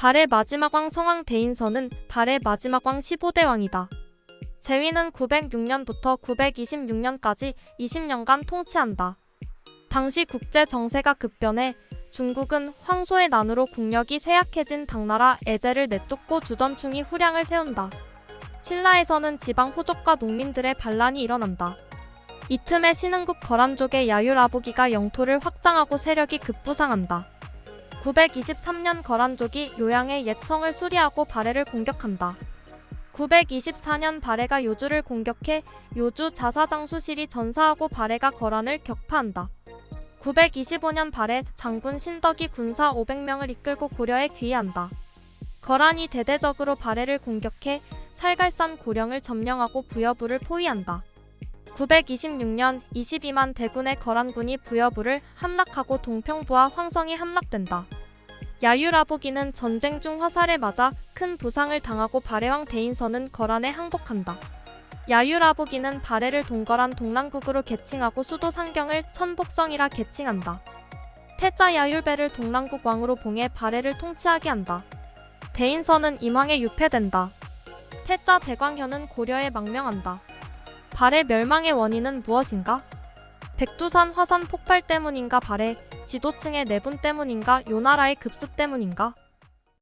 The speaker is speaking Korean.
발의 마지막 왕 성왕 대인선은 발의 마지막 왕 15대 왕이다. 제위는 906년부터 926년까지 20년간 통치한다. 당시 국제 정세가 급변해 중국은 황소의 난으로 국력이 쇠약해진 당나라 에제를 내쫓고 주전충이 후량을 세운다. 신라에서는 지방 호족과 농민들의 반란이 일어난다. 이 틈에 신흥국 거란족의 야유라보기가 영토를 확장하고 세력이 급부상한다. 923년 거란족이 요양의 옛 성을 수리하고 발해를 공격한다. 924년 발해가 요주를 공격해 요주 자사장수실이 전사하고 발해가 거란을 격파한다. 925년 발해 장군 신덕이 군사 500명을 이끌고 고려에 귀의한다. 거란이 대대적으로 발해를 공격해 살갈산 고령을 점령하고 부여부를 포위한다. 926년 22만 대군의 거란군이 부여부를 함락하고 동평부와 황성이 함락된다. 야유라보기는 전쟁 중 화살에 맞아 큰 부상을 당하고 발해왕 대인선은 거란에 항복한다. 야유라보기는 발해를 동거란 동랑국으로 개칭하고 수도 상경을 천복성이라 개칭한다. 태자 야율배를 동랑국 왕으로 봉해 발해를 통치하게 한다. 대인선은 임왕에 유폐된다. 태자 대광현은 고려에 망명한다. 발해 멸망의 원인은 무엇인가? 백두산 화산 폭발 때문인가 발해 지도층의 내분 때문인가 요나라의 급습 때문인가?